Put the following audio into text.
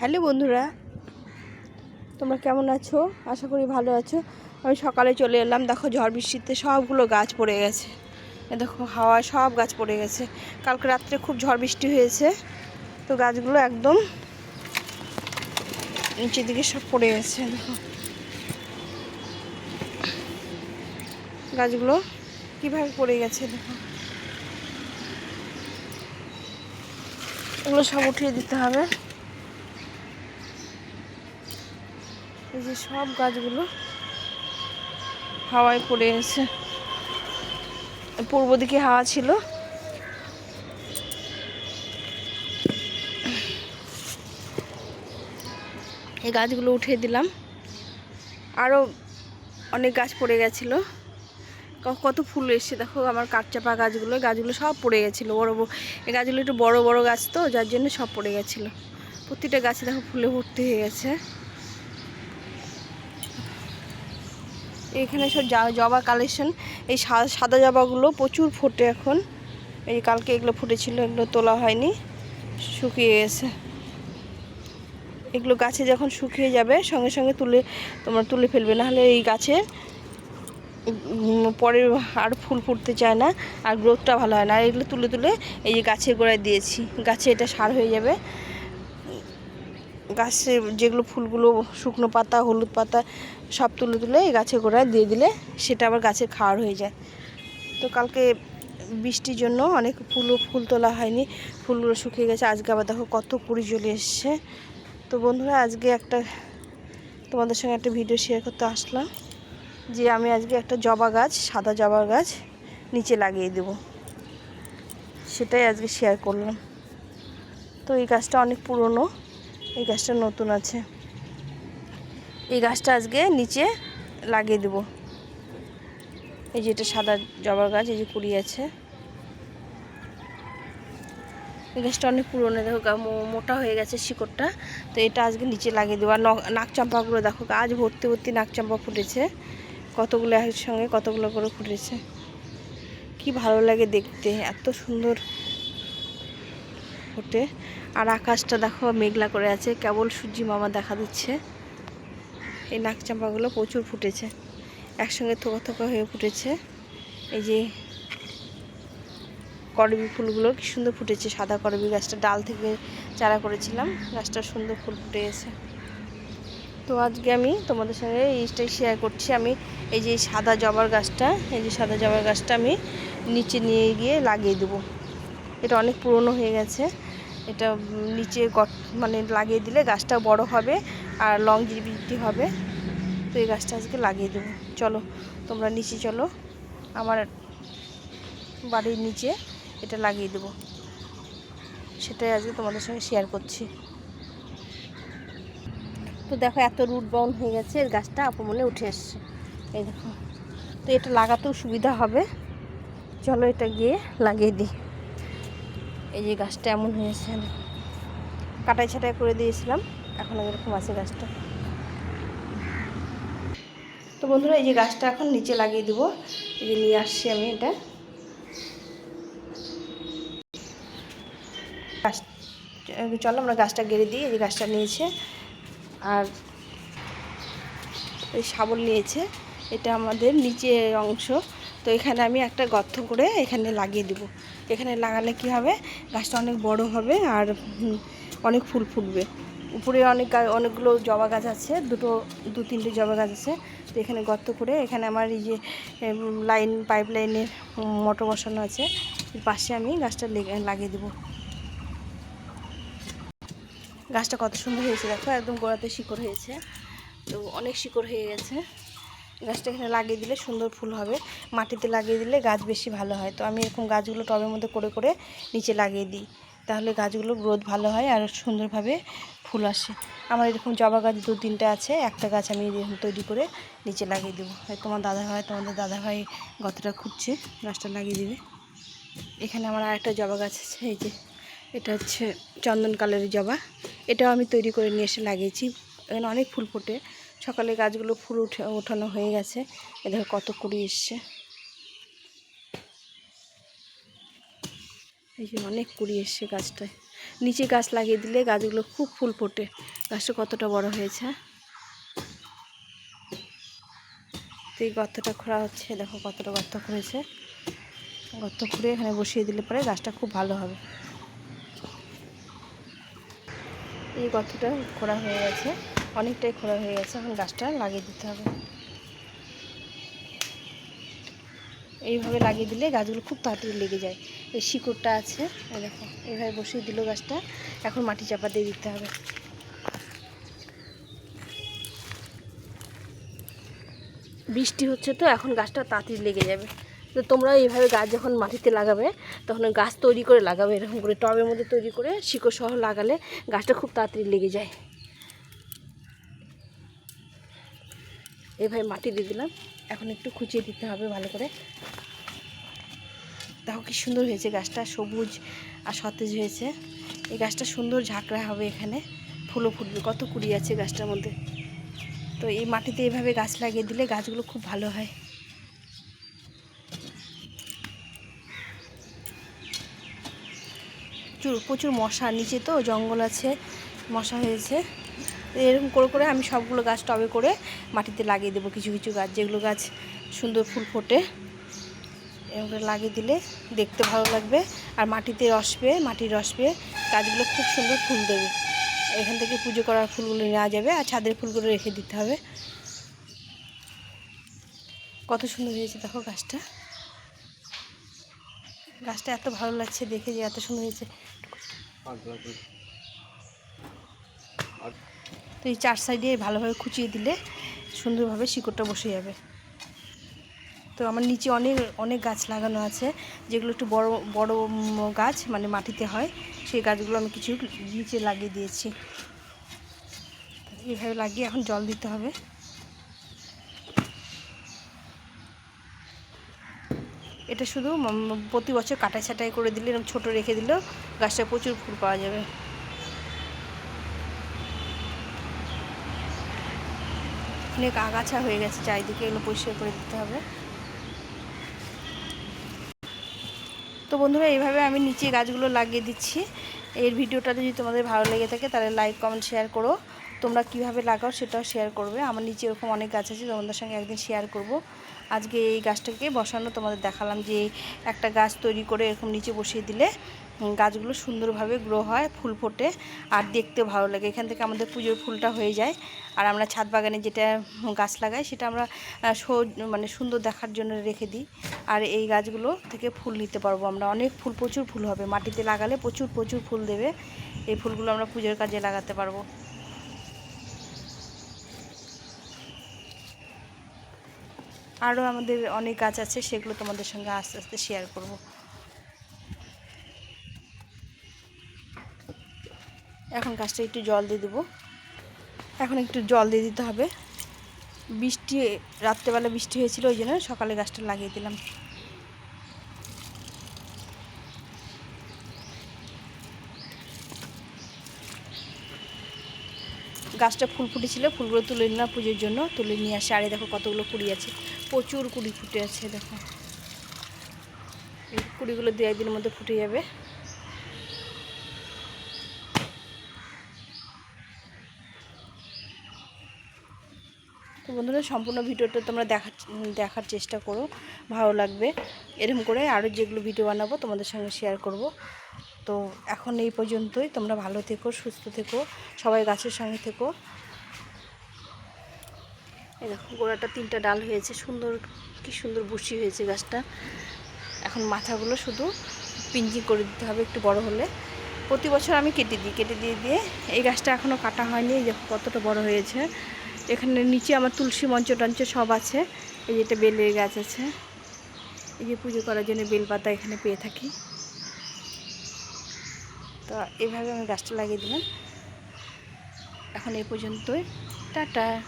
Hello বন্ধুরা, তোমরা কেমন আছো? আশা করি ভালো আছো। আমি সকালে চলে এলাম, দেখো ঝড় বৃষ্টিতে সবগুলো গাছ পড়ে গেছে। দেখো হাওয়ায় সব গাছ পড়ে গেছে। কালকে রাত্রে খুব ঝড় বৃষ্টি হয়েছে, তো গাছগুলো একদম নিচের দিকে সব পড়ে গেছে, দেখো। গাছগুলো কীভাবে পড়ে গেছে, দেখো। এগুলো সব উঠিয়ে দিতে হবে। এই যে সব গাছগুলো হাওয়ায় পড়ে গেছে পূর্ব দিকে হাওয়া ছিল। এই গাছগুলো উঠিয়ে দিলাম। আরও অনেক গাছ পড়ে গেছিল। কত ফুল এসছে দেখো, আমার কাঠচাপা গাছগুলো গাছগুলো সব পড়ে গেছিল। বড় বড় এই গাছগুলো একটু বড় বড় গাছ তো, যার জন্য সব পড়ে গেছিল। প্রতিটা গাছে দেখো ফুলে ভর্তি হয়ে গেছে। এখানে সব জবা কালেকশন এই সাদা জবাগুলো প্রচুর ফোটে এখন। এই কালকে এগুলো ফুটেছিল, এগুলো তোলা হয়নি, শুকিয়ে গেছে। এগুলো গাছে যখন শুকিয়ে যাবে, সঙ্গে সঙ্গে তুলে, তোমরা তুলে ফেলবে। নাহলে এই গাছে পরে আর ফুল ফুটতে চায় না, আর গ্রোথটা ভালো হয় না। আর এগুলো তুলে তুলে এই যে গাছের গোড়ায় দিয়েছি, গাছে এটা সার হয়ে যাবে। গাছে যেগুলো ফুলগুলো, শুকনো পাতা, হলুদ পাতা, সব তুলে তুলে এই গাছের গোড়ায় দিয়ে দিলে সেটা আবার গাছের খাওয়ার হয়ে যায়। তো কালকে বৃষ্টির জন্য অনেক ফুলও, ফুল তোলা হয়নি, ফুলগুলো শুকিয়ে গেছে। আজকে আবার দেখো কত কুড়ি চলে এসছে। তো বন্ধুরা, আজকে একটা তোমাদের সঙ্গে একটা ভিডিও শেয়ার করতে আসলাম যে আমি আজকে একটা জবা গাছ, সাদা জবা গাছ নিচে লাগিয়ে দেব। সেটাই আজকে শেয়ার করলাম। তো এই গাছটা অনেক পুরনো। এই গাছটা নতুন আছে। এই গাছটা আজকে নিচে লাগিয়ে দেব। এই যে এটা সাদা জবা গাছ, এই যে কুড়ি আছে। এই গাছটা অনেক পুরনো, দেখো মোটা হয়ে গেছে শিকড়টা। তো এটা আজকে নিচে লাগিয়ে দেবো। আর নাকচম্পাগুলো দেখো গাছ ভর্তি ভর্তি নাকচম্পা ফুটেছে। কতগুলো একসঙ্গে কতগুলো করে ফুটেছে। কি ভালো লাগে দেখতে, এত সুন্দর। ফোটে আর আকাশটা দেখো মেঘলা করে আছে, কেবল সূর্যি মামা দেখা দিচ্ছে। এই নাকচাম্পাগুলো প্রচুর ফুটেছে, একসঙ্গে থোকা থোকা হয়ে ফুটেছে। এই যে করবি ফুলগুলো কি সুন্দর ফুটেছে, সাদা করবি গাছটা ডাল থেকে চারা করেছিলাম, গাছটা সুন্দর ফুল ফুটে গেছে। তো আজকে আমি তোমাদের সঙ্গে এইটাই শেয়ার করছি। আমি এই যে সাদা জবার গাছটা, এই যে সাদা জবার গাছটা আমি নিচে নিয়ে গিয়ে লাগিয়ে দেবো। এটা অনেক পুরনো হয়ে গেছে। এটা নিচে মানে লাগিয়ে দিলে গাছটা বড় হবে আর লং জিবিটি হবে। তো এই গাছটা আজকে লাগিয়ে দেবো। চলো, তোমরা নিচে চলো। আমার বাড়ির নিচে এটা লাগিয়ে দেবো। সেটাই আজকে তোমাদের সঙ্গে শেয়ার করছি। তো দেখো এত রুট বাউন হয়ে গেছে, এর গাছটা আপমনে উঠে এসছে। এই দেখো, তো এটা লাগাতেও সুবিধা হবে। চলো এটা গিয়ে লাগিয়ে দিই। এই যে গাছটা এমন হয়েছে। কাটাই ছাটাই করে দিয়েছিলাম, এখন এরকম আছে গাছটা। তো বন্ধুরা, এই যে গাছটা এখন নিচে লাগিয়ে দেবো। এই যে নিয়ে আসছি আমি এটা। গাছ চলো আমরা গাছটা গেড়ে দিই, এই যে গাছটা নিয়েছে। আর এই শাবল নিয়েছে, এটা আমাদের নিচের অংশ। তো এখানে আমি একটা গর্ত করে এখানে লাগিয়ে দেবো। এখানে লাগালে কি হবে? গাছটা অনেক বড় হবে আর অনেক ফুল ফুটবে। উপরে অনেক অনেকগুলো জবা গাছ আছে, দুটো, দু তিনটে জবা গাছ আছে। তো এখানে গর্ত করে এখানে আমার এই যে লাইন, পাইপ লাইনের মোটর বসানো আছে। পাশে আমি গাছটা লেগে- লাগিয়ে দেবো। গাছটা কত সুন্দর হয়েছে, দেখো, একদম গোড়াতে শিকড় হয়েছে। তো অনেক শিকড় হয়ে গেছে। গাছটা এখানে লাগিয়ে দিলে সুন্দর ফুল হবে। মাটিতে লাগিয়ে দিলে গাছ বেশি ভালো হয়। তো আমি এরকম গাছগুলো টবের মধ্যে করে করে নিচে লাগিয়ে দিই। তাহলে গাছগুলো গ্রোথ ভালো হয় আর সুন্দরভাবে ফুল আসে। আমার এরকম জবা গাছ দু তিনটে আছে। একটা গাছ আমি তৈরি করে নিচে লাগিয়ে দেবো। হয় তোমার দাদা ভাই তোমাদের দাদা ভাই গতটা খুঁজছে, গাছটা লাগিয়ে দেবে। এখানে আমার আরেকটা জবা গাছ আছে, এই যে। এটা হচ্ছে চন্দন কালারের জবা। এটাও আমি তৈরি করে নিয়ে এসে লাগিয়েছি। এখানে অনেক ফুল ফোটে। সকালে গাছগুলো ফুল উঠে, ওঠানো হয়ে গেছে। এ দেখো কত কুড়ি এসছে। এই যে অনেক কুড়ি এসছে গাছটায়। নিচে গাছ লাগিয়ে দিলে গাছগুলো খুব ফুল ফোটে। গাছটা কতটা বড় হয়েছে? তো এই গর্তটা খোঁড়া হচ্ছে। দেখো কতটা গর্ত খুঁড়েছে গর্ত খুঁড়ে এখানে বসিয়ে দিলে পরে গাছটা খুব ভালো হবে। এই গর্তটা খোঁড়া হয়ে গেছে। অনেকটাই খোলা হয়ে গেছে, এখন গাছটা লাগিয়ে দিতে হবে। এইভাবে লাগিয়ে দিলে গাছগুলো খুব তাড়াতাড়ি লেগে যায়। এই শিকড়টা আছে দেখো, এইভাবে বসিয়ে দিল গাছটা, এখন মাটি চাপা দিয়ে দিতে হবে। বৃষ্টি হচ্ছে তো, এখন গাছটা তাড়াতাড়ি লেগে যাবে। তো তোমরা এইভাবে গাছ যখন মাটিতে লাগাবে, তখন গাছ তৈরি করে লাগাবে, এরকম করে টবের মধ্যে তৈরি করে শিকড় সহ লাগালে গাছটা খুব তাড়াতাড়ি লেগে যায়। এইভাবে মাটি দিয়ে দিলাম। এখন একটু খুঁচিয়ে দিতে হবে ভালো করে। দেখো কি সুন্দর হয়েছে গাছটা, সবুজ আর সতেজ হয়েছে। এই গাছটা সুন্দর ঝাঁকড়া হবে এখানে, ফুলও ফুটবে। কত কুড়ি আছে গাছটার মধ্যে। তো এই মাটিতে এভাবে গাছ লাগিয়ে দিলে গাছগুলো খুব ভালো হয়। প্রচুর প্রচুর মশা নিচে তো জঙ্গল আছে, মশা হয়েছে। এরকম করে করে আমি সবগুলো গাছ টবে করে মাটিতে লাগিয়ে দেবো কিছু কিছু গাছ। যেগুলো গাছ সুন্দর ফুল ফোটে, এরকম করে লাগিয়ে দিলে দেখতে ভালো লাগবে। আর মাটিতে রস পেয়ে মাটির রস পেয়ে গাছগুলো খুব সুন্দর ফুল দেবে। এখান থেকে পুজো করার ফুলগুলো নেওয়া যাবে আর ছাদের ফুলগুলো রেখে দিতে হবে। কত সুন্দর হয়েছে দেখো গাছটা। গাছটা এত ভালো লাগছে দেখে যে এত সুন্দর হয়েছে। তো এই চার সাইডে ভালোভাবে খুঁচিয়ে দিলে সুন্দরভাবে শিকড়টা বসে যাবে। তো আমার নিচে অনেক অনেক গাছ লাগানো আছে, যেগুলো একটু বড় বড় গাছ মানে মাটিতে হয়, সেই গাছগুলো আমি কিছু নিচে লাগিয়ে দিয়েছি। এইভাবে লাগিয়ে এখন জল দিতে হবে। এটা শুধু প্রতি বছর কাটাই ছাটাই করে দিলে ছোটো রেখে দিলেও গাছটা প্রচুর ফুল পাওয়া যাবে। অনেক আগাছা হয়ে গেছে, চারিদিকে এগুলো পরিষ্কার করে দিতে হবে। তো বন্ধুরা, এইভাবে আমি নিচে গাছগুলো লাগিয়ে দিচ্ছি। এর ভিডিওটা যদি তোমাদের ভালো লেগে থাকে, তাহলে লাইক কমেন্ট শেয়ার করো। তোমরা কীভাবে লাগাও সেটাও শেয়ার করবে। আমার নিচে এরকম অনেক গাছ আছে, তোমাদের সঙ্গে একদিন শেয়ার করব। আজকে এই গাছটাকে বসানো তোমাদের দেখালাম যে একটা গাছ তৈরি করে এরকম নিচে বসিয়ে দিলে গাছগুলো সুন্দরভাবে গ্রো হয়, ফুল ফোটে আর দেখতে ভালো লাগে। এখান থেকে আমাদের পুজোর ফুলটা হয়ে যায়। আর আমরা ছাদ বাগানে যেটা গাছ লাগাই সেটা আমরা মানে সুন্দর দেখার জন্য রেখে দিই। আর এই গাছগুলো থেকে ফুল নিতে পারব আমরা। অনেক ফুল, প্রচুর ফুল হবে। মাটিতে লাগালে প্রচুর প্রচুর ফুল দেবে। এই ফুলগুলো আমরা পুজোর কাজে লাগাতে পারব। আরও আমাদের অনেক গাছ আছে, সেগুলো তোমাদের সঙ্গে আস্তে আস্তে শেয়ার করব। এখন গাছটা একটু জল দিয়ে দেবো। এখন একটু জল দিয়ে দিতে হবে। বৃষ্টি, রাত্রেবেলা বৃষ্টি হয়েছিল, ওই জন্য সকালে গাছটা লাগিয়ে দিলাম। গাছটা ফুল ফুটেছিল, ফুলগুলো তুলে নিলাম পুজোর জন্য, তুলে নিয়ে আসে। আরে দেখো কতগুলো কুড়ি আছে, প্রচুর কুড়ি ফুটে আছে, দেখো। কুড়িগুলো দু একদিনের মধ্যে ফুটে যাবে। বন্ধুরা, সম্পূর্ণ ভিডিওটা তোমরা দেখার দেখার চেষ্টা করো। ভালো লাগবে। এরকম করে আরও যেগুলো ভিডিও বানাবো তোমাদের সঙ্গে শেয়ার করব। তো এখন এই পর্যন্তই। তোমরা ভালো থেকো, সুস্থ থেকো, সবাই গাছের সঙ্গে থেকো। এই দেখো, গোড়াটা তিনটা ডাল হয়েছে। সুন্দর, কি সুন্দর বসি হয়েছে গাছটা। এখন মাথাগুলো শুধু পিঞ্জি করে দিতে হবে একটু বড় হলে। প্রতি বছর আমি কেটে দিই, কেটে দিয়ে দিয়ে। এই গাছটা এখনও কাটা হয়নি। এই দেখো কতটা বড় হয়েছে। এখানে নিচে আমার তুলসী মঞ্চ টঞ্চ সব আছে। এই যেটা বেলের গাছ আছে। এই যে পুজো করার জন্য বেলপাতা এখানে পেয়ে থাকি। তো এভাবে আমি গাছটা লাগিয়ে দিলাম। এখন এই পর্যন্তই। টাটা।